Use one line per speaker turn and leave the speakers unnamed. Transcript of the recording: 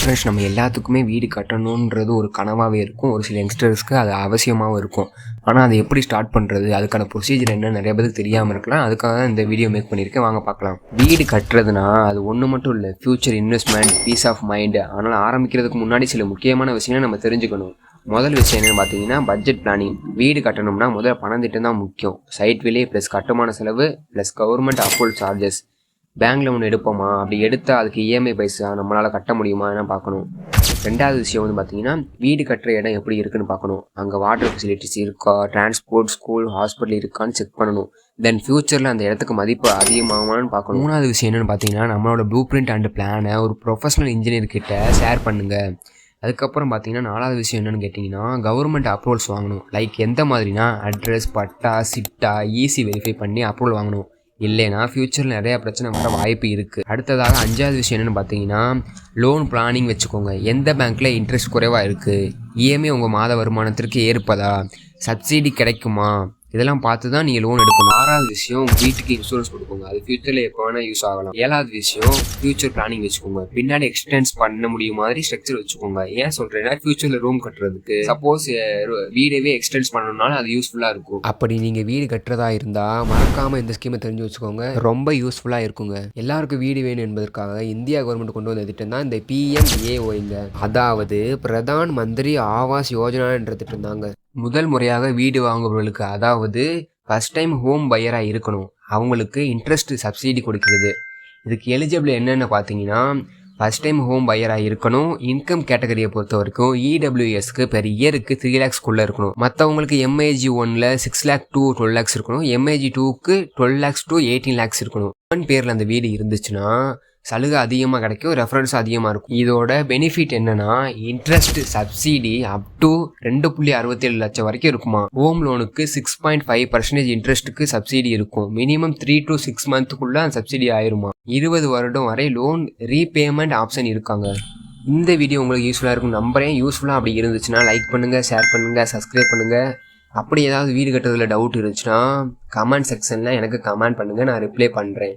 Hi நம்ம எல்லாத்துக்குமே வீடு கட்டணுன்றது ஒரு கனவாகவே இருக்கும். ஒரு சில யங்ஸ்டர்ஸ்க்கு அது அவசியமாகவும் இருக்கும். ஆனால் அதை எப்படி ஸ்டார்ட் பண்ணுறது அதுக்கான ப்ரொசீஜர் என்ன? நிறைய பேருக்கு தெரியாமல் இருக்கலாம். அதுக்காக தான் இந்த வீடியோ மேக் பண்ணியிருக்கேன். வாங்க பார்க்கலாம். வீடு கட்டுறதுனா அது ஒன்று மட்டும் இல்லை. Future investment peace of mind அதனால் ஆரம்பிக்கிறதுக்கு முன்னாடி சில முக்கியமான விஷயங்களை நம்ம தெரிஞ்சுக்கணும். முதல் விஷயம் என்னன்னு பார்த்தீங்கன்னா பட்ஜெட் பிளானிங் வீடு கட்டணும்னா முதல்ல பணம் திட்டம் தான் முக்கியம். சைட் விலை ப்ளஸ் கட்டுமான செலவு plus government approval charges bank loan எடுப்போமா? அப்படி எடுத்தால் அதுக்கு இஎம்ஐ பைசா நம்மளால் கட்ட முடியுமா என்ன பார்க்கணும். ரெண்டாவது விஷயம் வந்து பார்த்தீங்கன்னா வீடு கட்டுற இடம் எப்படி இருக்குன்னு பார்க்கணும். அங்கே வாட்டர் ஃபெசிலிட்டிஸ் இருக்கா? டிரான்ஸ்போர்ட் ஸ்கூல் ஹாஸ்பிட்டல் இருக்கான்னு செக் பண்ணணும். தென் ஃபியூச்சரில் அந்த இடத்துக்கு மதிப்பு அதிகமாகுமான்னு பார்க்கணும். மூணாவது விஷயம் என்னென்னு பார்த்தீங்கன்னா நம்மளோட ப்ளூ பிரிண்ட் அண்ட் பிளானை ஒரு ப்ரொஃபஷனல் இன்ஜினியர் கிட்ட ஷேர் பண்ணுங்கள் அதுக்கப்புறம் பார்த்தீங்கன்னா நாலாவது விஷயம் என்னென்னு கேட்டிங்கன்னா கவர்மெண்ட் அப்ரூவல்ஸ் வாங்கணும். லைக் எந்த மாதிரினா address patta chitta easy verify பண்ணி அப்ரூவல் வாங்கணும். இல்லைனா ஃப்யூச்சரில் நிறையா பிரச்சனை வர வாய்ப்பு இருக்குது அடுத்ததாக அஞ்சாவது விஷயம் என்னென்னு பார்த்தீங்கன்னா லோன் பிளானிங் வச்சுக்கோங்க. எந்த பேங்க்கில் இன்ட்ரெஸ்ட் குறைவாக இருக்குது இஎம்ஐ உங்கள் மாத வருமானத்திற்கு ஏற்பதா? சப்சிடி கிடைக்குமா? இதெல்லாம் பார்த்து தான் நீங்கள் லோன் எடுக்கணும். ஆறாவது விஷயம் உங்கள் வீட்டுக்கு இன்சூரன்ஸ் கொடுக்கோங்க. அது ஃபியூச்சரில் எப்போ வேணால் யூஸ் ஆகலாம். ஏழாவது விஷயம் ஃபியூச்சர் பிளானிங் வச்சுக்கோங்க. பின்னாடி எக்ஸ்டென்ஸ் பண்ண முடியும் மாதிரி ஸ்ட்ரக்சர் வச்சுக்கோங்க. ஏன் சொல்கிறேன்னா ஃபியூச்சரில் ரூம் கட்டுறதுக்கு சப்போஸ் வீடவே எக்ஸ்டென்ஸ் பண்ணணும்னாலும் அது யூஸ்ஃபுல்லாக இருக்கும்.
அப்படி நீங்கள் வீடு கட்டுறதா இருந்தால் மறக்காமல் இந்த ஸ்கீமை தெரிஞ்சு வச்சுக்கோங்க. ரொம்ப யூஸ்ஃபுல்லாக இருக்குங்க. எல்லாருக்கும் வீடு வேணும் என்பதற்காக இந்தியா கவர்மெண்ட் கொண்டு வந்த திட்டம் தான் இந்த பிஎம்ஏஓங்க அதாவது பிரதான் மந்திரி ஆவாஸ் யோஜனா என்ற திட்டம் தாங்க.
முதல் முறையாக வீடு வாங்குபவர்களுக்கு அதாவது ஃபஸ்ட் டைம் ஹோம் பையராக இருக்கணும். அவங்களுக்கு இன்ட்ரெஸ்ட் சப்சிடி கொடுக்கிறது. இதுக்கு எலிஜிபிள் என்னென்னு பார்த்தீங்கன்னா ஃபஸ்ட் டைம் ஹோம் பையராக இருக்கணும். இன்கம் கேட்டகரியை பொறுத்த வரைக்கும் இடபிள்யூஎஸ்க்கு பெர் இயருக்கு த்ரீ லேக்ஸ்க்குள்ளே இருக்கணும். மற்றவங்களுக்கு எம்ஏஜி ஒனில் six lakh to twelve lakhs இருக்கணும். எம்ஏஜி டூக்கு twelve lakhs to eighteen lakhs இருக்கணும். ஒன் பேரில் அந்த வீடு இருந்துச்சுன்னா சலுகை அதிகமாக கிடைக்கும் ரெஃபரன்ஸ் அதிகமாக இருக்கும். இதோட பெனிஃபிட் என்னன்னா இன்ட்ரெஸ்ட் சப்சிடி அப் டு ரெண்டு புள்ளி அறுபத்தேழு லட்சம் வரைக்கும் இருக்குமா? ஹோம் லோனுக்கு சிக்ஸ் பாயிண்ட் ஃபைவ் பர்சன்டேஜ் இன்ட்ரெஸ்ட்டுக்கு சப்சிடி இருக்கும். மினிமம் த்ரீ டு சிக்ஸ் மந்த்துக்குள்ளே அந்த சப்சிடி ஆயிருமா? இருபது வருடம் வரை லோன் ரீபேமெண்ட் ஆப்ஷன் இருக்காங்க. இந்த வீடியோ உங்களுக்கு யூஸ்ஃபுல்லாக இருக்கும். நம்புறேன். யூஸ்ஃபுல்லாக அப்படி இருந்துச்சுன்னா லைக் பண்ணுங்கள் ஷேர் பண்ணுங்கள் சப்ஸ்கிரைப் பண்ணுங்கள் அப்படி ஏதாவது வீடு கட்டுறதுல டவுட் இருந்துச்சுன்னா கமெண்ட் செக்ஷனில் எனக்கு கமெண்ட் பண்ணுங்கள் நான் ரிப்ளை பண்ணுறேன்